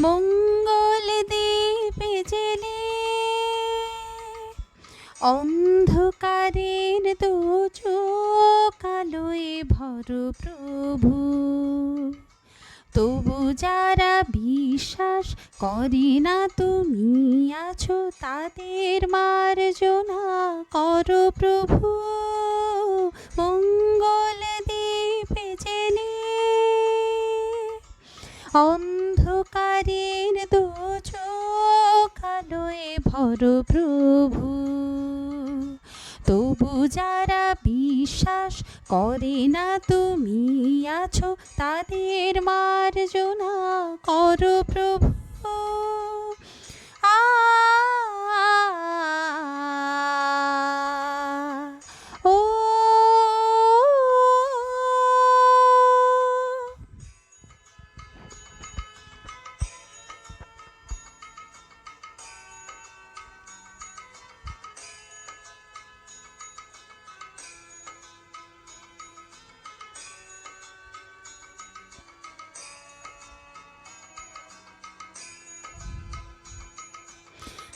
মঙ্গল দীপে জেলে অন্ধকারের দু কালোয় ভর প্রভু। তবু যারা বিশ্বাস করি না তুমি আছো, তাদের মার্জনা করো প্রভু। মঙ্গল দীপে জেলে অন্ধকারের দু কালোয় ভর প্রভু। তবু যারা বিশ্বাস করে না তুমি আছো, তাদের মার্জনা করো প্রভু।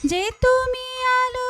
যে তুমি আলো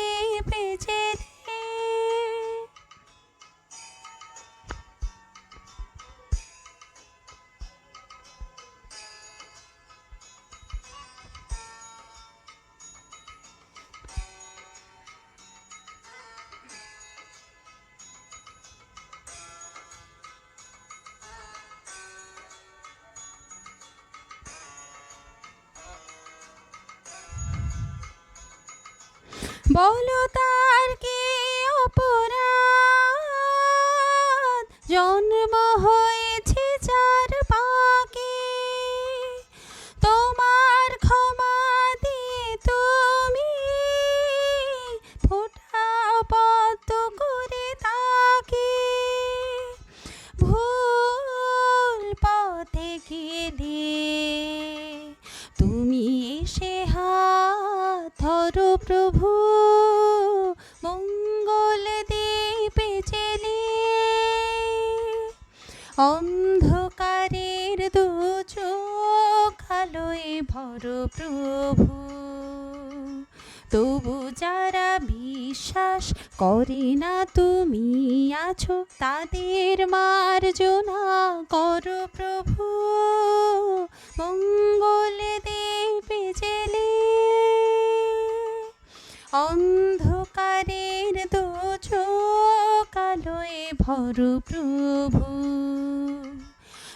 বলো তার কি অপরাধ? জন্ম হয়েছে চার পাকে। তোমার ক্ষমা দিয়ে তুমি ফোটাও পদ্ম করে তাকে। ভুল পথে গেলে তুমি এসে হাত ধরো প্রভু। অন্ধকারের দু কালোয় ভর প্রভু। তবু যারা বিশ্বাস করে না তুমি আছো, তাদের মার্জনা করো প্রভু। মঙ্গল দীপে জেলে। অন্ধকারের দু কালোয় ভর প্রভু।